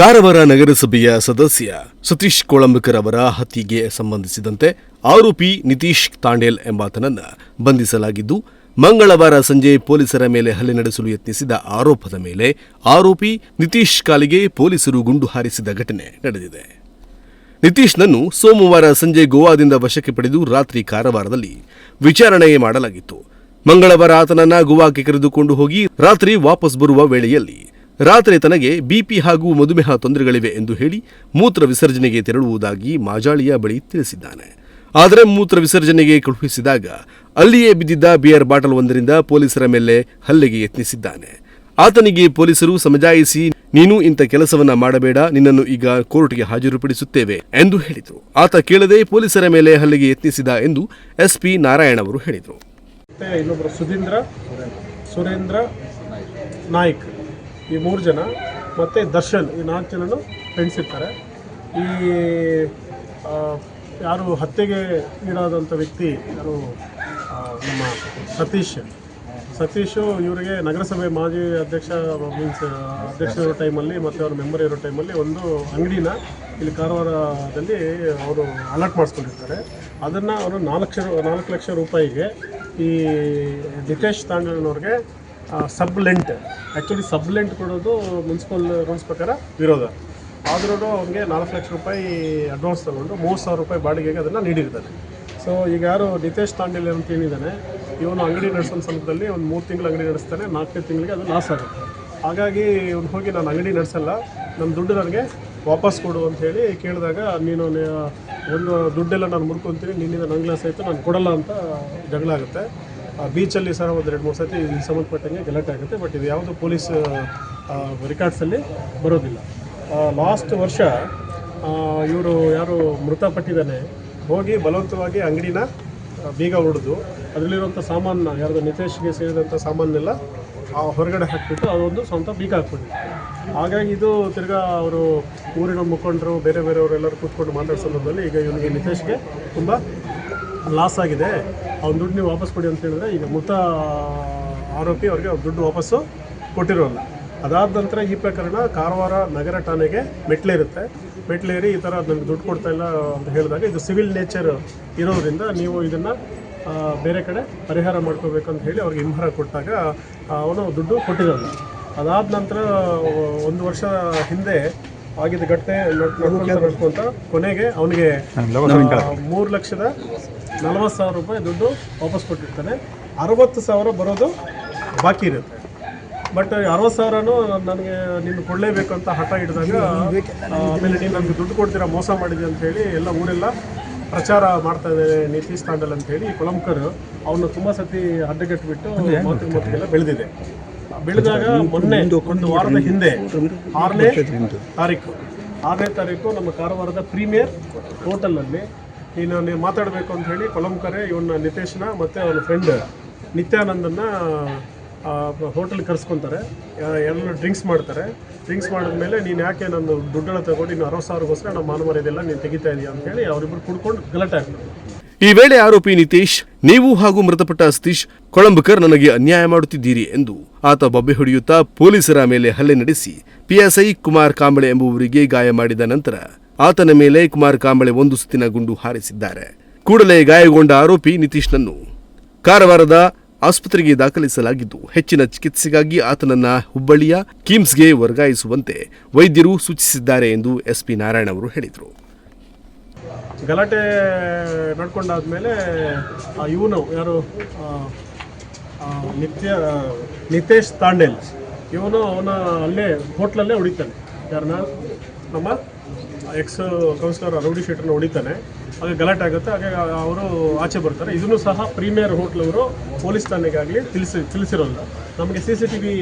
ಕಾರವಾರ ನಗರಸಭೆಯ ಸದಸ್ಯ ಸತೀಶ್ ಕೋಳಂಬಕರ್ ಅವರ ಹತ್ಯೆಗೆ ಸಂಬಂಧಿಸಿದಂತೆ ಆರೋಪಿ ನಿತೀಶ್ ತಾಂಡೇಲ್ ಎಂಬಾತನನ್ನು ಬಂಧಿಸಲಾಗಿದ್ದು, ಮಂಗಳವಾರ ಸಂಜೆ ಪೊಲೀಸರ ಮೇಲೆ ಹಲ್ಲೆ ನಡೆಸಲು ಯತ್ನಿಸಿದ ಆರೋಪದ ಮೇಲೆ ಆರೋಪಿ ನಿತೀಶ್ ಕಾಲಿಗೆ ಪೊಲೀಸರು ಗುಂಡು ಹಾರಿಸಿದ ಘಟನೆ ನಡೆದಿದೆ. ನಿತೀಶ್ನನ್ನು ಸೋಮವಾರ ಸಂಜೆ ಗೋವಾದಿಂದ ವಶಕ್ಕೆ ಪಡೆದು ರಾತ್ರಿ ಕಾರವಾರದಲ್ಲಿ ವಿಚಾರಣೆ ಮಾಡಲಾಗಿತ್ತು. ಮಂಗಳವಾರ ಆತನನ್ನ ಗೋವಾಕ್ಕೆ ಕರೆದುಕೊಂಡು ಹೋಗಿ ರಾತ್ರಿ ವಾಪಸ್ ಬರುವ ವೇಳೆಯಲ್ಲಿ ರಾತ್ರಿ ತನಗೆ ಬಿಪಿ ಹಾಗೂ ಮಧುಮೇಹ ತೊಂದರೆಗಳಿವೆ ಎಂದು ಹೇಳಿ ಮೂತ್ರ ವಿಸರ್ಜನೆಗೆ ತೆರಳುವುದಾಗಿ ಮಾಜಾಳಿಯ ಬಳಿ ತಿಳಿಸಿದ್ದಾನೆ. ಆದರೆ ಮೂತ್ರ ವಿಸರ್ಜನೆಗೆ ಕಳುಹಿಸಿದಾಗ ಅಲ್ಲಿಯೇ ಬಿದ್ದಿದ್ದ ಬಿಯರ್ ಬಾಟಲ್ ಒಂದರಿಂದ ಪೊಲೀಸರ ಮೇಲೆ ಹಲ್ಲೆಗೆ ಯತ್ನಿಸಿದ್ದಾನೆ. ಆತನಿಗೆ ಪೊಲೀಸರು ಸಮಜಾಯಿಸಿ, ನೀನು ಇಂಥ ಕೆಲಸವನ್ನ ಮಾಡಬೇಡ, ನಿನ್ನನ್ನು ಈಗ ಕೋರ್ಟ್ಗೆ ಹಾಜರುಪಡಿಸುತ್ತೇವೆ ಎಂದು ಹೇಳಿದರು. ಆತ ಕೇಳದೆ ಪೊಲೀಸರ ಮೇಲೆ ಹಲ್ಲೆಗೆ ಯತ್ನಿಸಿದ ಎಂದು ಎಸ್ಪಿ ನಾರಾಯಣ್ ಅವರು ಹೇಳಿದರು. ಸುರೇಂದ್ರ ನಾಯ್ಕ್. ಈ ಮೂರು ಜನ ಮತ್ತು ದರ್ಶನ್, ಈ ನಾಲ್ಕು ಜನನು ಫ್ರೆಂಡ್ಸ್ ಇರ್ತಾರೆ. ಈ ಯಾರು ಹತ್ಯೆಗೆ ಈಡಾದಂಥ ವ್ಯಕ್ತಿ ಯಾರು ನಮ್ಮ ಸತೀಶ್. ಸತೀಶು ಇವರಿಗೆ ನಗರಸಭೆ ಮಾಜಿ ಅಧ್ಯಕ್ಷ ಮೀನ್ಸ್ ಅಧ್ಯಕ್ಷ ಇರೋ ಟೈಮಲ್ಲಿ ಮತ್ತು ಅವ್ರ ಮೆಂಬರ್ ಇರೋ ಟೈಮಲ್ಲಿ ಒಂದು ಅಂಗಡಿನ ಇಲ್ಲಿ ಕಾರವಾರದಲ್ಲಿ ಅವರು ಅಲರ್ಟ್ ಮಾಡಿಸ್ಕೊಂಡಿರ್ತಾರೆ. ಅದನ್ನು ಅವರು ನಾಲ್ಕು ನಾಲ್ಕು ಲಕ್ಷ ರೂಪಾಯಿಗೆ ಈ Nitesh ತಾಂಡನವ್ರಿಗೆ sub lent actually sub lent ಕೊಡೋದು ಮುನ್ಸಿಪಲ್ ರೂಲ್ಸ್ ಪ್ರಕಾರ ವಿರೋಧ. ಆದ್ರೂ ಅವ್ನಿಗೆ ನಾಲ್ಕು ಲಕ್ಷ ರೂಪಾಯಿ ಅಡ್ವಾನ್ಸ್ ತೊಗೊಂಡು ಮೂವತ್ತು ಸಾವಿರ ರೂಪಾಯಿ ಬಾಡಿಗೆಗೆ ಅದನ್ನು ನೀಡಿರ್ತಾನೆ. ಸೊ ಈಗ ಯಾರು ನಿತೇಶ್ ತಾಂಡೇಲ್ ಅಂತ ಏನಿದ್ದಾನೆ ಇವನು ಅಂಗಡಿ ನಡೆಸೋ ಸಂದರ್ಭದಲ್ಲಿ ಒಂದು ಮೂರು ತಿಂಗಳು ಅಂಗಡಿ ನಡೆಸ್ತಾನೆ, ನಾಲ್ಕನೇ ತಿಂಗಳಿಗೆ ಅದು ಲಾಸ್ ಆಗುತ್ತೆ. ಹಾಗಾಗಿ ಇವ್ನು ಹೋಗಿ, ನಾನು ಅಂಗಡಿ ನಡೆಸಲ್ಲ ನನ್ನ ದುಡ್ಡು ನನಗೆ ವಾಪಸ್ ಕೊಡು ಅಂತ ಹೇಳಿ ಕೇಳಿದಾಗ, ನೀನು ಒಂದು ದುಡ್ಡೆಲ್ಲ ನಾನು ಮುಡ್ಕೊತೀನಿ, ನಿನ್ನಿಂದ ಲಾಸ್ ಆಯಿತು ನಾನು ಕೊಡಲ್ಲ ಅಂತ ಜಗಳ ಆಗುತ್ತೆ. ಬೀಚಲ್ಲಿ ಸಹ ಒಂದು ಎರಡು ಮೂರು ಸತಿ ಇದಕ್ಕೆ ಸಂಬಂಧಪಟ್ಟಂಗೆ ಗಲಾಟೆ ಆಗುತ್ತೆ. ಬಟ್ ಇದು ಯಾವುದು ಪೊಲೀಸ್ ರೆಕಾರ್ಡ್ಸಲ್ಲಿ ಬರೋದಿಲ್ಲ. ಲಾಸ್ಟ್ ವರ್ಷ ಇವರು ಯಾರು ಮೃತಪಟ್ಟಿದ್ದಾನೆ, ಹೋಗಿ ಬಲವಂತವಾಗಿ ಅಂಗಡಿನ ಬೀಗ ಹೊಡೆದು ಅದರಲ್ಲಿರುವಂಥ ಸಾಮಾನ, ಯಾರ್ದು ನಿತೇಶ್ಗೆ ಸೇರಿದಂಥ ಸಾಮಾನೆಲ್ಲ ಆ ಹೊರಗಡೆ ಹಾಕ್ಬಿಟ್ಟು ಅದೊಂದು ಸ್ವಂತ ಬೀಗ ಹಾಕ್ಬಿಟ್ಟಿದೆ ಹಾಗಾಗಿ ಇದು ತಿರ್ಗಾ ಅವರು ಊರಿನ ಮುಖಂಡರು, ಬೇರೆ ಬೇರೆಯವರೆಲ್ಲರೂ ಕೂತ್ಕೊಂಡು ಮಾತಾಡೋ ಈಗ ಇವನಿಗೆ ನಿತೇಶ್ಗೆ ತುಂಬ ಲಾಸ್ ಆಗಿದೆ ಅವ್ನ ದುಡ್ಡು ನೀವು ವಾಪಸ್ ಕೊಡಿ ಅಂತ ಹೇಳಿದ್ರೆ ಈಗ ಮೃತ ಆರೋಪಿ ಅವ್ರಿಗೆ ಅವ್ರ ದುಡ್ಡು ವಾಪಸ್ಸು ಕೊಟ್ಟಿರೋಲ್ಲ. ಅದಾದ ನಂತರ ಈ ಪ್ರಕರಣ ಕಾರವಾರ ನಗರ ಠಾಣೆಗೆ ಮೆಟ್ಲೇರುತ್ತೆ. ಮೆಟ್ಲೇರಿ ಈ ಥರ ನನಗೆ ದುಡ್ಡು ಕೊಡ್ತಾ ಇಲ್ಲ ಅಂತ ಹೇಳಿದಾಗ ಇದು ಸಿವಿಲ್ ನೇಚರ್ ಇರೋದ್ರಿಂದ ನೀವು ಇದನ್ನು ಬೇರೆ ಕಡೆ ಪರಿಹಾರ ಮಾಡ್ಕೋಬೇಕು ಅಂತ ಹೇಳಿ ಅವ್ರಿಗೆ ಹಿಂಭಾರ ಕೊಟ್ಟಾಗ ಅವನು ದುಡ್ಡು ಕೊಟ್ಟಿರಲ್ಲ. ಅದಾದ ನಂತರ ಒಂದು ವರ್ಷ ಹಿಂದೆ ಆಗಿದ್ದ ಘಟನೆ ನಡ್ಕೊಂತ ಕೊನೆಗೆ ಅವನಿಗೆ ಮೂರು ಲಕ್ಷದ ನಲವತ್ತು ಸಾವಿರ ರೂಪಾಯಿ ದುಡ್ಡು ವಾಪಸ್ ಕೊಟ್ಟಿರ್ತಾನೆ. ಅರವತ್ತು ಸಾವಿರ ಬರೋದು ಬಾಕಿ ಇರುತ್ತೆ. ಬಟ್ ಅರವತ್ತು ಸಾವಿರನೂ ನನಗೆ ನೀನು ಕೊಡಲೇಬೇಕು ಅಂತ ಹಠ ಹಿಡಿದಾಗ ಆಮೇಲೆ ನೀನು ನನಗೆ ದುಡ್ಡು ಕೊಡ್ತೀರಾ ಮೋಸ ಮಾಡಿದೆ ಅಂತ ಹೇಳಿ ಎಲ್ಲ ಊರೆಲ್ಲ ಪ್ರಚಾರ ಮಾಡ್ತಾ ಇದ್ದಾರೆ ನಿತೀಶ್ ತಾಂಡಲ್ ಅಂತ ಹೇಳಿ. ಕೊಲಂಕರ್ ಅವನು ತುಂಬ ಸತಿ ಅಡ್ಡಗಟ್ಟಿಬಿಟ್ಟು ಮಾತಿಗೆ ಮಾತಿಗೆಲ್ಲ ಬೆಳೆದಿದೆ. ಬೆಳೆದಾಗ ಮೊನ್ನೆ ಒಂದು ವಾರದ ಹಿಂದೆ ಆರನೇ ತಾರೀಕು. ಆರನೇ ತಾರೀಕು ನಮ್ಮ ಕಾರವಾರದ ಪ್ರೀಮಿಯರ್ ಹೋಟೆಲಲ್ಲಿ ನೀನು ಮಾತಾಡಬೇಕು ಅಂತ ಹೇಳಿ ಕೊಲಂಕರೆ ಇವನ್ನ ನಿತೇಶ್ನ ಮತ್ತು ಅವನ ಫ್ರೆಂಡ್ ನಿತ್ಯಾನಂದನ್ನ ಹೋಟೆಲ್ ಕರೆಸ್ಕೊತಾರೆ. ಎಲ್ಲ ಡ್ರಿಂಕ್ಸ್ ಮಾಡ್ತಾರೆ. ಡ್ರಿಂಕ್ಸ್ ಮಾಡಿದ್ಮೇಲೆ ನೀನು ಯಾಕೆ ನನ್ನ ದುಡ್ಡನ್ನ ತಗೊಂಡು ಇನ್ನು ಅರವತ್ತು ಸಾವಿರಗೋಸ್ಕರ ನಮ್ಮ ಮಾನವರಿದೆಲ್ಲ ನೀನು ತೆಗಿತಾ ಇದೀಯ ಅಂತ ಹೇಳಿ ಅವರಿಬ್ಬರು ಕುಡ್ಕೊಂಡು ಗಲಾಟೆ ಆಗ್ತಾರೆ ಈ ವೇಳೆ ಆರೋಪಿ ನಿತೀಶ್, ನೀವು ಹಾಗೂ ಮೃತಪಟ್ಟ ಸತೀಶ್ ಕೊಳಂಬಕರ್ ನನಗೆ ಅನ್ಯಾಯ ಮಾಡುತ್ತಿದ್ದೀರಿ ಎಂದು ಆತ ಬೊಬ್ಬೆ ಹೊಡೆಯುತ್ತಾ ಪೊಲೀಸರ ಮೇಲೆ ಹಲ್ಲೆ ನಡೆಸಿ ಪಿಎಸ್ಐ ಕುಮಾರ್ ಕಾಂಬಳೆ ಎಂಬುವರಿಗೆ ಗಾಯ ಮಾಡಿದ ನಂತರ ಆತನ ಮೇಲೆ ಕುಮಾರ್ ಕಾಂಬಳೆ ಒಂದು ಸುತ್ತಿನ ಗುಂಡು ಹಾರಿಸಿದ್ದಾರೆ. ಕೂಡಲೇ ಗಾಯಗೊಂಡ ಆರೋಪಿ ನಿತೀಶ್ನನ್ನು ಕಾರವಾರದ ಆಸ್ಪತ್ರೆಗೆ ದಾಖಲಿಸಲಾಗಿದ್ದು, ಹೆಚ್ಚಿನ ಚಿಕಿತ್ಸೆಗಾಗಿ ಆತನನ್ನ ಹುಬ್ಬಳ್ಳಿಯ ಕಿಮ್ಸ್ಗೆ ವರ್ಗಾಯಿಸುವಂತೆ ವೈದ್ಯರು ಸೂಚಿಸಿದ್ದಾರೆ ಎಂದು ಎಸ್ಪಿ ನಾರಾಯಣ್ ಅವರು ಹೇಳಿದರು. ಗಲಾಟೆ ನಡ್ಕೊಂಡಾದ್ಮೇಲೆ ಇವನು ಯಾರು? ನಿತ್ಯ, ನಿತೇಶ್ ತಾಂಡೇಲ್. ಇವನು ಅವನ ಅಲ್ಲೇ, ಹೋಟ್ಲಲ್ಲೇ ಹೊಡಿತಾನೆ ನಮ್ಮ ಎಕ್ಸ್ ಕೌನ್ಸಿಲರ್ ರೌಡಿ ಶೀಟರ್ನ ಹೊಡಿತಾನೆ. ಹಾಗೆ ಗಲಾಟೆ ಆಗುತ್ತೆ. ಹಾಗೆ ಅವರು ಆಚೆ ಬರ್ತಾರೆ. ಇದನ್ನು ಸಹ ಪ್ರೀಮಿಯರ್ ಹೋಟ್ಲ್ ಅವರು ಪೊಲೀಸ್ ಠಾಣೆಗಾಗಲಿ ತಿಳಿಸಿ ತಿಳಿಸಿರೋಲ್ಲ ನಮಗೆ ಸಿ ಸಿ ಟಿ ವಿ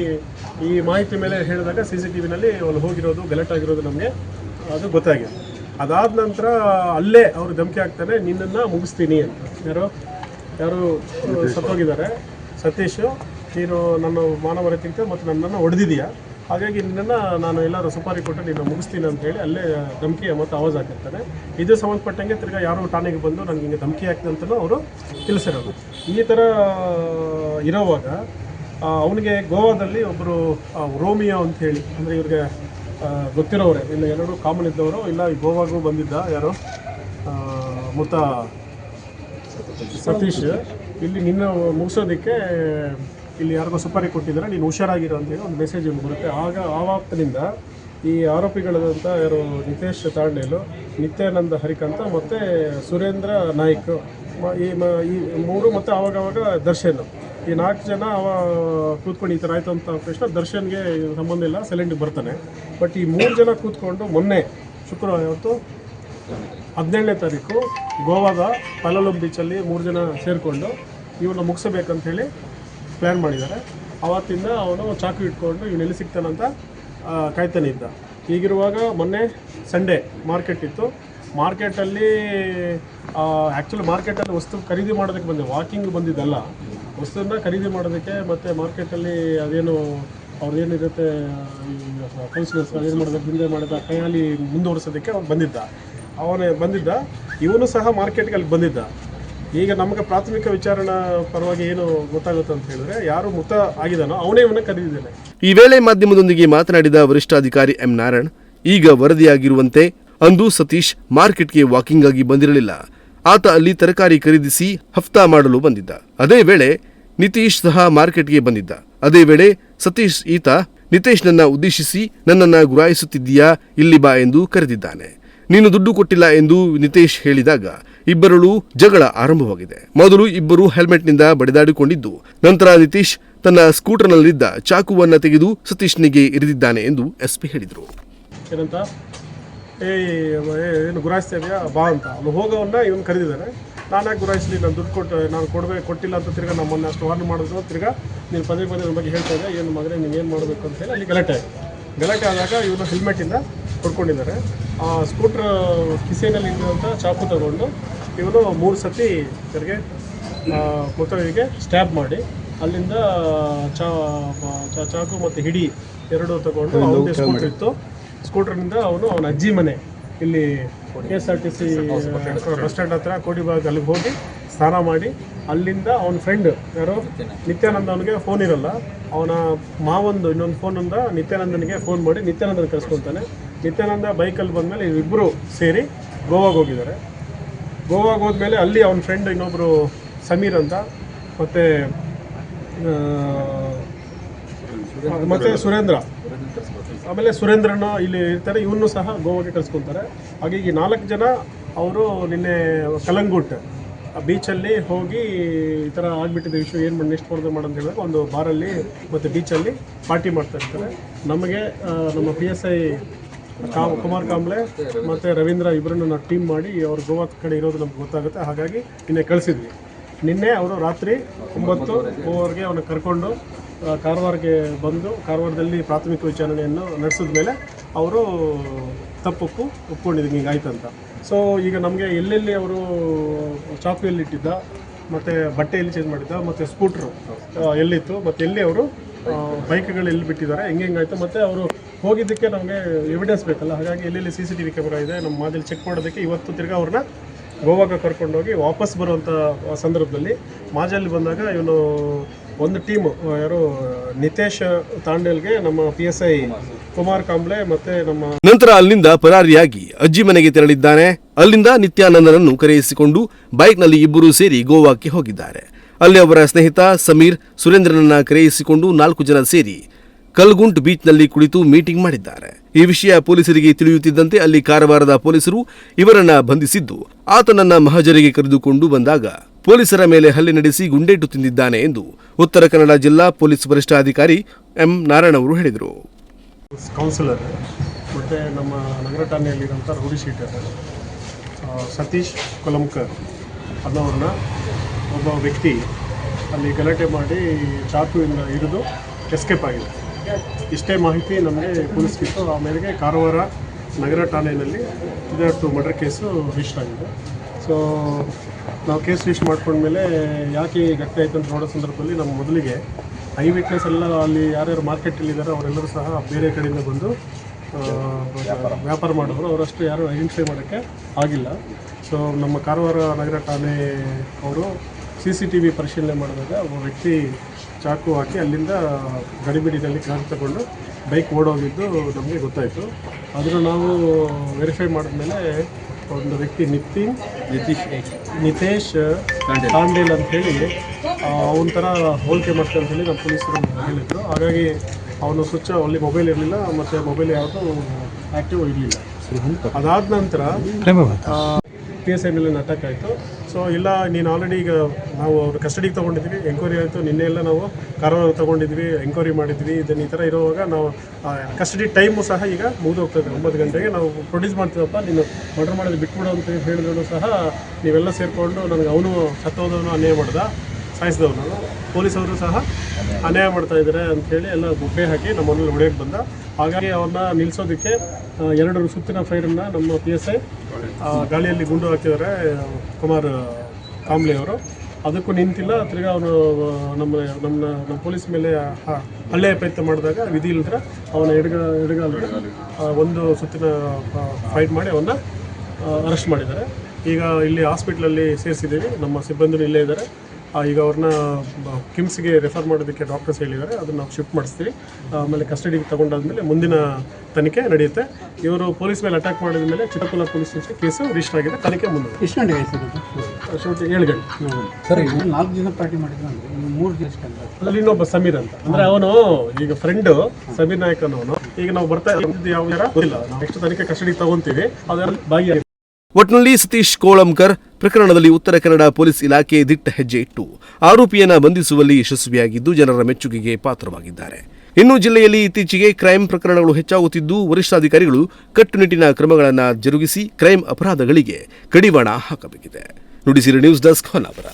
ಈ ಮಾಹಿತಿ ಮೇಲೆ ಹೇಳಿದಾಗ ಸಿ ಸಿ ಟಿ ವಿನಲ್ಲಿ ಅವ್ರು ಹೋಗಿರೋದು ಗಲಾಟೆ ಆಗಿರೋದು ನಮಗೆ ಅದು ಗೊತ್ತಾಗಿದೆ. ಅದಾದ ನಂತರ ಅಲ್ಲೇ ಅವರು ಧಮಕಿ ಹಾಕ್ತಾನೆ ನಿನ್ನನ್ನು ಮುಗಿಸ್ತೀನಿ ಅಂತ. ಯಾರು? ಯಾರು ಸತ್ತೋಗಿದ್ದಾರೆ? ಸತೀಶು ನೀನು ನನ್ನ ಮಾನವರ ತಿಂತ ಮತ್ತು ನನ್ನನ್ನು ಹೊಡೆದಿದೀಯ ಹಾಗಾಗಿ ನಿನ್ನನ್ನು ನಾನು ಎಲ್ಲರೂ ಸುಪಾರಿ ಕೊಟ್ಟು ನಿನ್ನ ಮುಗಿಸ್ತೀನಿ ಅಂತ ಹೇಳಿ ಅಲ್ಲೇ ಧಮಕಿ ಮತ್ತು ಆವಾಜ್ ಹಾಕಿರ್ತಾರೆ. ಇದು ಸಂಬಂಧಪಟ್ಟಂಗೆ ತಿರ್ಗಾ ಯಾರೋ ಠಾಣೆಗೆ ಬಂದು ನನಗೆ ಹಿಂಗೆ ಧಮಕಿ ಹಾಕಿದೆ ಅಂತಲೂ ಅವರು ತಿಳಿಸಿರೋದು. ಈ ಥರ ಇರೋವಾಗ ಅವನಿಗೆ ಗೋವಾದಲ್ಲಿ ಒಬ್ಬರು ರೋಮಿಯೋ ಅಂತ ಹೇಳಿ, ಅಂದರೆ ಇವ್ರಿಗೆ ಗೊತ್ತಿರೋರೆ. ಇಲ್ಲ ಎರಡು ಕಾಮನ್ ಇದ್ದವರು, ಇಲ್ಲ ಗೋವಾಗೂ ಬಂದಿದ್ದ ಯಾರು ಮೃತ ಮುತ್ತ ಸತೀಶ್, ಇಲ್ಲಿ ನಿನ್ನ ಮುಗಿಸೋದಕ್ಕೆ ಇಲ್ಲಿ ಯಾರಿಗೋ ಸುಪಾರಿ ಕೊಟ್ಟಿದ್ದಾರೆ, ನೀನು ಹುಷಾರಾಗಿರೋ ಅಂತೇಳಿ ಒಂದು ಮೆಸೇಜ್ ಬರುತ್ತೆ. ಆಗ ಆವತ್ತಿನಿಂದ ಈ ಆರೋಪಿಗಳಾದಂಥ ಯಾರು, ನಿತೇಶ್ ತಾಂಡೇಲು ನಿತ್ಯಾನಂದ ಹರಿಕಂತ ಮತ್ತು ಸುರೇಂದ್ರ ನಾಯ್ಕ್ ಈ ಮ- ಈ ಮೂರು ಮತ್ತು ಆವಾಗವಾಗ ಆವಾಗ ದರ್ಶನ್. ಈ ನಾಲ್ಕು ಜನ ಅವ ಕೂತ್ಕೊಂಡು ಈ ಥರ ಆಯಿತು ಅಂತ ತಕ್ಷಣ ದರ್ಶನ್ಗೆ ಸಂಬಂಧ ಇಲ್ಲ ಸೈಲೆಂಟಿಗೆ ಬರ್ತಾನೆ. ಬಟ್ ಈ ಮೂರು ಜನ ಕೂತ್ಕೊಂಡು ಮೊನ್ನೆ ಶುಕ್ರವಾರ ಇವತ್ತು ಹದಿನೇಳನೇ ತಾರೀಕು ಗೋವಾದ ಪಲಲಂ ಬೀಚಲ್ಲಿ ಮೂರು ಜನ ಸೇರಿಕೊಂಡು ಇವನ್ನ ಮುಗಿಸಬೇಕಂತ ಹೇಳಿ ಪ್ಲ್ಯಾನ್ ಮಾಡಿದ್ದಾರೆ. ಆವತ್ತಿಂದ ಅವನು ಚಾಕು ಇಟ್ಕೊಂಡು ಇವನು ಎಲ್ಲಿ ಸಿಗ್ತಾನಂತ ಕಾಯ್ತಾನಿದ್ದ ಹೀಗಿರುವಾಗ ಮೊನ್ನೆ ಸಂಡೇ ಮಾರ್ಕೆಟ್ ಇತ್ತು. ಮಾರ್ಕೆಟಲ್ಲಿ ಆ್ಯಕ್ಚುಲಿ ಮಾರ್ಕೆಟಲ್ಲಿ ವಸ್ತು ಖರೀದಿ ಮಾಡೋದಕ್ಕೆ ಬಂದೆ. ವಾಕಿಂಗ್ ಬಂದಿದ್ದಲ್ಲ. ವಸ್ತುವನ್ನ ಖರೀದಿ ಮಾಡೋದಕ್ಕೆ ಮತ್ತು ಮಾರ್ಕೆಟಲ್ಲಿ ಅದೇನು ಅವ್ರದ್ದೇನಿರುತ್ತೆ ಕೌನ್ಸಿಲರ್ಸ್ ಏನು ಮಾಡೋದಕ್ಕೆ ಹಿಂದೆ ಮಾಡಿದ ಕೈಯಲ್ಲಿ ಮುಂದುವರಿಸೋದಕ್ಕೆ ಅವ್ನು ಬಂದಿದ್ದ. ಅವನೇ ಬಂದಿದ್ದ. ಇವನು ಸಹ ಮಾರ್ಕೆಟ್ಗೆ ಅಲ್ಲಿ ಬಂದಿದ್ದ. ಈಗ ನಮಗೆ ಪ್ರಾಥಮಿಕ ವಿಚಾರಣಾ ಪರವಾಗಿ ಏನು ಗೊತ್ತಾಗುತ್ತೆ ಅಂತ ಹೇಳಿದ್ರೆ ಯಾರು ಮೃತ ಆಗಿದಾನೋ ಅವನೇ ಇವನ್ನ ಕರೆದಿದ್ದಾನೆ. ಈ ವೇಳೆ ಮಾಧ್ಯಮದೊಂದಿಗೆ ಮಾತನಾಡಿದ ವರಿಷ್ಠಾಧಿಕಾರಿ ಎಂ ನಾರಾಯಣ್, ಈಗ ವರದಿಯಾಗಿರುವಂತೆ ಅಂದು ಸತೀಶ್ ಮಾರ್ಕೆಟ್ಗೆ ವಾಕಿಂಗ್ ಆಗಿ ಬಂದಿರಲಿಲ್ಲ. ಆತ ಅಲ್ಲಿ ತರಕಾರಿ ಖರೀದಿಸಿ ಹಫ್ತಾ ಮಾಡಲು ಬಂದಿದ್ದ. ಅದೇ ವೇಳೆ ನಿತೀಶ್ ಸಹ ಮಾರ್ಕೆಟ್ಗೆ ಬಂದಿದ್ದ. ಅದೇ ವೇಳೆ ಸತೀಶ್, ಈತ ನಿತೇಶ್ನನ್ನ ಉದ್ದೇಶಿಸಿ ನನ್ನನ್ನ ಗುರಾಯಿಸುತ್ತಿದ್ದೀಯಾ, ಇಲ್ಲಿ ಬಾ ಎಂದು ಕರೆದಿದ್ದಾನೆ. ನೀನು ದುಡ್ಡು ಕೊಟ್ಟಿಲ್ಲ ಎಂದು ನಿತೇಶ್ ಹೇಳಿದಾಗ ಇಬ್ಬರಲ್ಲೂ ಜಗಳ ಆರಂಭವಾಗಿದೆ. ಮೊದಲು ಇಬ್ಬರು ಹೆಲ್ಮೆಟ್ನಿಂದ ಬಡಿದಾಡಿಕೊಂಡಿದ್ದು, ನಂತರ ನಿತೀಶ್ ತನ್ನ ಸ್ಕೂಟರ್ನಲ್ಲಿದ್ದ ಚಾಕುವನ್ನ ತೆಗೆದು ಸತೀಶ್ನಿಗೆ ಇರಿದಿದ್ದಾನೆ ಎಂದು ಎಸ್ಪಿ ಹೇಳಿದರು. ಏನಂತ? ಏ ಏನು ಗುರಾಯಿಸ್ತಾ ಬಾ ಅಂತ. ಅವನು ಹೋಗೋವನ್ನ ಇವನು ಕರೆದಿದ್ದಾನೆ. ನಾನಾಗಿ ಗುರಾಯಿಸ್ಲಿ? ನಾನು ದುಡ್ಡು ಕೊಟ್ಟು, ನಾನು ಕೊಡಬೇಕು ಕೊಟ್ಟಿಲ್ಲ ಅಂತ ತಿರ್ಗಾ ನಮ್ಮನ್ನು ಅಷ್ಟು ವಾರ್ನ್ ಮಾಡಿದ್ರು ತಿರ್ಗಾ ನೀನು ಪದೇ ಪದೇ ನನ್ನ ಬಗ್ಗೆ ಹೇಳ್ತಾ ಇದ್ದೆ ಏನು ಮಗನೇ ನೀನು ಏನು ಮಾಡಬೇಕು ಅಂತ ಹೇಳಿ ಅಲ್ಲಿ ಗಲಾಟೆ ಗಲಾಟೆ ಆದಾಗ ಇವನು ಹೆಲ್ಮೆಟಿಂದ ಕೊಡ್ಕೊಂಡಿದ್ದಾರೆ ಆ ಸ್ಕೂಟ್ರ್ ಕಿಸೆನಲ್ಲಿ ಇದ್ದಂಥ ಚಾಕು ತಗೊಂಡು ಇವನು ಮೂರು ಸತಿ ಇವರಿಗೆ ಮೃತರಿಗೆ ಸ್ಟ್ಯಾಬ್ ಮಾಡಿ. ಅಲ್ಲಿಂದ ಚಾ ಚಾಕು ಮತ್ತು ಹಿಡಿ ಎರಡು ತಗೊಂಡು ಅವನದೇ ಸ್ಕೂಟ್ರ್ ಇತ್ತು. ಸ್ಕೂಟ್ರಿಂದ ಅವನು ಅವನ ಅಜ್ಜಿ ಮನೆ ಇಲ್ಲಿ K S R T C bus stand ಹತ್ರ ಕೋಡಿಬಾಗ್ ಅಲ್ಲಿಗೆ ಹೋಗಿ ಸ್ನಾನ ಮಾಡಿ. ಅಲ್ಲಿಂದ ಅವನ ಫ್ರೆಂಡ್ ಯಾರು ನಿತ್ಯಾನಂದ ಅವನಿಗೆ ಫೋನ್ ಇರಲ್ಲ. ಅವನ ಮಾವೊಂದು ಇನ್ನೊಂದು ಫೋನಿಂದ ನಿತ್ಯಾನಂದನಿಗೆ ಫೋನ್ ಮಾಡಿ ನಿತ್ಯಾನಂದನ ಕರೆಸ್ಕೊತಾನೆ. ನಿತ್ಯಾನಂದ ಬೈಕಲ್ಲಿ ಬಂದಮೇಲೆ ಇಬ್ಬರು ಸೇರಿ ಗೋವಾಗೆ ಹೋಗಿದ್ದಾರೆ. ಗೋವಾಗೆ ಹೋದ್ಮೇಲೆ ಅಲ್ಲಿ ಅವನ ಫ್ರೆಂಡ್ ಇನ್ನೊಬ್ಬರು ಸಮೀರ್ ಅಂತ, ಮತ್ತು ಮತ್ತು ಸುರೇಂದ್ರ. ಆಮೇಲೆ ಸುರೇಂದ್ರನ ಇಲ್ಲಿ ಇರ್ತಾರೆ, ಇವನು ಸಹ ಗೋವಾಗೆ ಕಳ್ಸ್ಕೊತಾರೆ. ಈ ನಾಲ್ಕು ಜನ ಅವರು ನಿನ್ನೆ ಕಲಂಗುಟ್, ಆ ಬೀಚಲ್ಲಿ ಹೋಗಿ ಈ ಥರ ಆಗಿಬಿಟ್ಟಿದೆ ವಿಷಯ ಏನು ಮಾಡಿ ನೆಕ್ಸ್ಟ್ ಮಾಡೋದು ಮಾಡೋದು ಹೇಳಿದಾಗ ಒಂದು ಬಾರಲ್ಲಿ ಮತ್ತು ಬೀಚಲ್ಲಿ ಪಾರ್ಟಿ ಮಾಡ್ತಾ ಇರ್ತಾರೆ. ನಮಗೆ ನಮ್ಮ ಪಿ ಎಸ್ ಐ ಕಾ ಕುಮಾರ್ ಕಾಂಬ್ಳೆ ಮತ್ತು ರವೀಂದ್ರ ಇಬ್ಬರನ್ನು ನಾವು ಟೀಮ್ ಮಾಡಿ ಅವ್ರು ಗೋವಾ ಕಡೆ ಇರೋದು ನಮ್ಗೆ ಗೊತ್ತಾಗುತ್ತೆ. ಹಾಗಾಗಿ ನಿನ್ನೆ ಕಳಿಸಿದ್ವಿ. ನಿನ್ನೆ ಅವರು ರಾತ್ರಿ ಒಂಬತ್ತು ಓವರ್ಗೆ ಅವನ್ನ ಕರ್ಕೊಂಡು ಕಾರವಾರಕ್ಕೆ ಬಂದು, ಕಾರವಾರದಲ್ಲಿ ಪ್ರಾಥಮಿಕ ವಿಚಾರಣೆಯನ್ನು ನಡೆಸಿದ ಮೇಲೆ ಅವರು ತಪ್ಪಕ್ಕೂ ಒಪ್ಕೊಂಡಿದ್ದೀನಿ ಅಂತ. ಸೊ ಈಗ ನಮಗೆ ಎಲ್ಲೆಲ್ಲಿ ಅವರು ಚಾಕು ಎಲ್ಲಿ ಇಟ್ಟಿದ್ದ ಮತ್ತು ಬಟ್ಟೆ ಎಲ್ಲಿ ಚೇಂಜ್ ಮಾಡಿದ್ದ, ಮತ್ತು ಸ್ಕೂಟ್ರು ಎಲ್ಲಿತ್ತು, ಮತ್ತು ಎಲ್ಲಿ ಅವರು ಬೈಕ್ಗಳು ಎಲ್ಲಿ ಬಿಟ್ಟಿದ್ದಾರೆ. ಹೆಂಗೆ ಹೆಂಗಾಯ್ತು ಮತ್ತು ಅವರು ಹೋಗಿದ್ದಕ್ಕೆ ನಮಗೆ ಎವಿಡೆನ್ಸ್ ಬೇಕಲ್ಲ. ಹಾಗಾಗಿ ಎಲ್ಲೆಲ್ಲಿ C C T V camera ಇದೆ, ನಮ್ಮ ಮಾದಲ್ಲಿ ಚೆಕ್ ಮಾಡೋದಕ್ಕೆ ಇವತ್ತು ತಿರ್ಗಿ ಅವ್ರನ್ನ ಗೋವಾಗ ಕರ್ಕೊಂಡೋಗಿ ವಾಪಸ್ ಬರುವಂಥ ಸಂದರ್ಭದಲ್ಲಿ ಮಾಜಲ್ಲಿ ಬಂದಾಗ ಇವನು ಒಂದು ಟೀಮ್, ಯಾರು, ನಿತೇಶ್ ತಾಂಡೇಲ್ಗೆ ನಮ್ಮ P S I Kumar Kamble ಮತ್ತೆ ನಮ್ಮ ನಂತರ ಅಲ್ಲಿಂದ ಪರಾರಿಯಾಗಿ ಅಜ್ಜಿ ಮನೆಗೆ ತೆರಳಿದ್ದಾನೆ. ಅಲ್ಲಿಂದ ನಿತ್ಯಾನಂದನನ್ನು ಕರೆಯಿಸಿಕೊಂಡು ಬೈಕ್ನಲ್ಲಿ ಇಬ್ಬರೂ ಸೇರಿ ಗೋವಾಕ್ಕೆ ಹೋಗಿದ್ದಾರೆ. ಅಲ್ಲಿ ಅವರ ಸ್ನೇಹಿತ ಸಮೀರ್ ಸುರೇಂದ್ರನನ್ನ ಕರೆಯಿಸಿಕೊಂಡು ನಾಲ್ಕು ಜನ ಸೇರಿ ಕಲ್ಗುಂಟ್ ಬೀಚ್ನಲ್ಲಿ ಕುಳಿತು ಮೀಟಿಂಗ್ ಮಾಡಿದ್ದಾರೆ. ಈ ವಿಷಯ ಪೊಲೀಸರಿಗೆ ತಿಳಿಯುತ್ತಿದ್ದಂತೆ ಅಲ್ಲಿ ಕಾರವಾರದ ಪೊಲೀಸರು ಇವರನ್ನ ಬಂಧಿಸಿದ್ದು, ಆತನನ್ನ ಮಹಜರಿಗೆ ಕರೆದುಕೊಂಡು ಬಂದಾಗ ಪೊಲೀಸರ ಮೇಲೆ ಹಲ್ಲೆ ನಡೆಸಿ ಗುಂಡೇಟು ತಿಂದಿದ್ದಾನೆ ಎಂದು ಉತ್ತರ ಕನ್ನಡ ಜಿಲ್ಲಾ ಪೊಲೀಸ್ ವರಿಷ್ಠಾಧಿಕಾರಿ ಎಂ ನಾರಾಯಣ ಅವರು ಹೇಳಿದರು. ಕೌನ್ಸಿಲರ್, ಮತ್ತು ನಮ್ಮ ನಗರ ಠಾಣೆಯಲ್ಲಿರುವಂಥ ಶೀಟರ್ ಸತೀಶ್ ಕೊಲಂಕರ್ ಅನ್ನೋರನ್ನ ಒಬ್ಬ ವ್ಯಕ್ತಿ ಅಲ್ಲಿ ಗಲಾಟೆ ಮಾಡಿ ಚಾಕುವಿಂದ ಹಿಡಿದು ಎಸ್ಕೇಪ್ ಆಗಿದೆ. ಇಷ್ಟೇ ಮಾಹಿತಿ ನಮಗೆ ಪೊಲೀಸ್ಗಿತ್ತು ಆ ಮೇರೆಗೆ ಕಾರವಾರ ನಗರ ಠಾಣೆಯಲ್ಲಿ ಇದರಷ್ಟು ಮರ್ಡರ್ ಕೇಸು ರಿಜಿಸ್ಟರ್ ಆಗಿದೆ. ಸೊ ನಾವು ಕೇಸ್ ರಿಜಿಸ್ಟರ್ ಮಾಡ್ಕೊಂಡ್ಮೇಲೆ ಯಾಕೆ ಈ ಘಟನೆ ಆಯಿತು ಅಂತ ನೋಡೋ ಸಂದರ್ಭದಲ್ಲಿ ನಮ್ಮ ಮೊದಲಿಗೆ ಐ ವಿಟ್ನೆಸ್ ಎಲ್ಲ ಅಲ್ಲಿ ಯಾರ್ಯಾರು ಮಾರ್ಕೆಟಲ್ಲಿ ಇದ್ದಾರೆ ಅವರೆಲ್ಲರೂ ಸಹ ಬೇರೆ ಕಡೆಯಿಂದ ಬಂದು ವ್ಯಾಪಾರ ಮಾಡೋರು ಅವರಷ್ಟು ಯಾರು ಐಡೆಂಟಿಫೈ ಮಾಡೋಕ್ಕೆ ಆಗಿಲ್ಲ. ಸೊ ನಮ್ಮ ಕಾರವಾರ ನಗರ ಠಾಣೆ ಅವರು ಸಿ ಸಿ ಟಿ ವಿ ಪರಿಶೀಲನೆ ಮಾಡಿದಾಗ ಒಬ್ಬ ವ್ಯಕ್ತಿ ಚಾಕು ಹಾಕಿ ಅಲ್ಲಿಂದ ಗಡಿಬಿಡಿನಲ್ಲಿ ಕಾರ್ ತಗೊಂಡು ಬೈಕ್ ಓಡೋಗಿದ್ದು ನಮಗೆ ಗೊತ್ತಾಯಿತು. ಆದರೂ ನಾವು ವೆರಿಫೈ ಮಾಡಿದ್ಮೇಲೆ ಒಂದು ವ್ಯಕ್ತಿ ನಿತಿನ್ ನಿತೀಶ್ ನಿತೇಶ್ ಕಾಂಡೇಲ್. ಅಂತ ಹೇಳಿ ಅವನ ಥರ ಹೋಲಿಕೆ ಮಾಡ್ತಾರೆ ಅಂತ ಹೇಳಿ ನಮ್ಮ ಪೊಲೀಸರು ಹೇಳಿದ್ರು. ಹಾಗಾಗಿ ಅವನು ಸ್ವಿಚ್ ಅಲ್ಲಿ ಮೊಬೈಲ್ ಇರಲಿಲ್ಲ ಮತ್ತು ಮೊಬೈಲ್ ಯಾವುದು ಆ್ಯಕ್ಟಿವ್ ಇರಲಿಲ್ಲ. ಅದಾದ ನಂತರ ಪಿ ಎಸ್ ಐ ಮೇಲೆ ಅಟ್ಯಾಕ್ ಆಯಿತು. ಸೊ ಇಲ್ಲ, ನೀನು ಆಲ್ರೆಡಿ ಈಗ ನಾವು ಅವ್ರ ಕಸ್ಟಡಿಗೆ ತೊಗೊಂಡಿದ್ವಿ. ಎಂಕ್ವೈರಿ ಆಯಿತು. ನಿನ್ನೆ ಎಲ್ಲ ನಾವು ಕಾರವಾರ ತೊಗೊಂಡಿದ್ವಿ ಎಂಕ್ವೈರಿ ಮಾಡಿದ್ವಿ. ಇದನ್ನು ಈ ಥರ ಇರುವಾಗ ನಾವು ಕಸ್ಟಡಿ ಟೈಮು ಸಹ ಈಗ ಮುಗಿದು ಹೋಗ್ತದೆ ಒಂಬತ್ತು ಗಂಟೆಗೆ ನಾವು ಪ್ರೊಡ್ಯೂಸ್ ಮಾಡ್ತೀವಪ್ಪ. ನೀನು ಮರ್ಡರ್ ಮಾಡೋದು ಬಿಟ್ಬಿಡು ಅಂತ ಹೇಳಿದ್ರು ಸಹ ನೀವೆಲ್ಲ ಸೇರಿಕೊಂಡು ನನಗೆ ಅವನು ಸತ್ತೋದವನು, ಅನ್ಯಾಯ ಮಾಡ್ದ, ಸಾಯಿಸಿದವನು. ಪೊಲೀಸವರು ಸಹ ಅನ್ಯಾಯ ಮಾಡ್ತಾ ಇದ್ದಾರೆ ಅಂಥೇಳಿ ಎಲ್ಲ ಗುಬ್ಬೆ ಹಾಕಿ ನಮ್ಮನ್ನು ಹೊಡೆಯಕ್ಕೆ ಬಂದ. ಹಾಗಾಗಿ ಅವ್ರನ್ನ ನಿಲ್ಲಿಸೋದಕ್ಕೆ ಎರಡು ಸುತ್ತಿನ ಫೈರನ್ನು ನಮ್ಮ ಪಿ ಎಸ್ ಐ ಗಾಳಿಯಲ್ಲಿ ಗುಂಡು ಹಾಕಿದ್ದಾರೆ, ಕುಮಾರ್ ಕಾಂಬ್ಳೆ ಅವರು. ಅದಕ್ಕೂ ನಿಂತಿಲ್ಲ. ತಿರ್ಗಿ ಅವನು ನಮ್ಮ ನಮ್ಮ ನಮ್ಮ ಪೊಲೀಸ್ ಮೇಲೆ ಹಳ್ಳೆಯ ಹಲ್ಲೆ ಪ್ರಯತ್ನ ಮಾಡಿದಾಗ ವಿಧಿ ಇಲ್ಲದ್ರೆ ಅವನ ಎಡಗ ಎಡಗಾಲ ಒಂದು ಸುತ್ತಿನ ಫೈಟ್ ಮಾಡಿ ಅವನ್ನ ಅರೆಸ್ಟ್ ಮಾಡಿದ್ದಾರೆ. ಈಗ ಇಲ್ಲಿ ಹಾಸ್ಪಿಟ್ಲಲ್ಲಿ ಸೇರಿಸಿದ್ದೀವಿ. ನಮ್ಮ ಸಿಬ್ಬಂದಿನೂ ಇಲ್ಲೇ ಇದ್ದಾರೆ. ಈಗ ಅವ್ರನ್ನ ಕಿಮ್ಸ್ಗೆ ರೆಫರ್ ಮಾಡೋದಕ್ಕೆ ಡಾಕ್ಟರ್ಸ್ ಹೇಳಿದ್ದಾರೆ. ಅದನ್ನು ನಾವು ಶಿಫ್ಟ್ ಮಾಡಿಸ್ತೀವಿ. ಆಮೇಲೆ ಕಸ್ಟಡಿಗೆ ತಗೊಂಡಾದ್ಮೇಲೆ ಮುಂದಿನ ತನಿಖೆ ನಡೆಯುತ್ತೆ. ಇವರು ಪೊಲೀಸ್ ಮೇಲೆ ಅಟ್ಯಾಕ್ ಮಾಡಿದ ಮೇಲೆ Chikkapula police station case register ಆಗಿದೆ. ತನಿಖೆ ಮುಂದೆ ಎಷ್ಟು ಗಂಟೆಗೆ ಆಯ್ತು ಏಳು ಗಂಟೆ. ಸರಿ ನಾಲ್ಕು ದಿನ ಪಾರ್ಟಿ ಮಾಡಿದ್ರು ಅಂದ್ರೆ ಮೂರು ದಿನ ಅಲ್ಲಿ ಇನ್ನೊಬ್ಬ ಸಮೀರ್ ಅಂತ. ಅಂದ್ರೆ ಅವನು ಈಗ ಫ್ರೆಂಡ್ ಸಮೀರ್ ನಾಯಕ್ ಅನ್ನೋನು ಈಗ ನಾವು ಬರ್ತಾ ಯಾವ ಯಾರ ಗೊತ್ತಿಲ್ಲ ನಾವು ಎಷ್ಟು ತನಿಖೆ ಕಸ್ಟಡಿಗೆ ತಗೊಂತೀವಿ ಅದರಲ್ಲಿ ಭಾಗಿಯಾಗಿ. ಒಟ್ನಲ್ಲಿ ಸತೀಶ್ ಕೋಳಂಕರ್ ಪ್ರಕರಣದಲ್ಲಿ ಉತ್ತರ ಕನ್ನಡ ಪೊಲೀಸ್ ಇಲಾಖೆ ದಿಟ್ಟ ಹೆಜ್ಜೆ ಇಟ್ಟು ಆರೋಪಿಯನ್ನ ಬಂಧಿಸುವಲ್ಲಿ ಯಶಸ್ವಿಯಾಗಿದ್ದು ಜನರ ಮೆಚ್ಚುಗೆಗೆ ಪಾತ್ರವಾಗಿದ್ದಾರೆ. ಇನ್ನು ಜಿಲ್ಲೆಯಲ್ಲಿ ಇತ್ತೀಚೆಗೆ ಕ್ರೈಂ ಪ್ರಕರಣಗಳು ಹೆಚ್ಚಾಗುತ್ತಿದ್ದು ವರಿಷ್ಠಾಧಿಕಾರಿಗಳು ಕಟ್ಟುನಿಟ್ಟಿನ ಕ್ರಮಗಳನ್ನು ಜರುಗಿಸಿ ಕ್ರೈಂ ಅಪರಾಧಗಳಿಗೆ ಕಡಿವಾಣ ಹಾಕಬೇಕಿದೆ. Nudisiri news desk Honnavar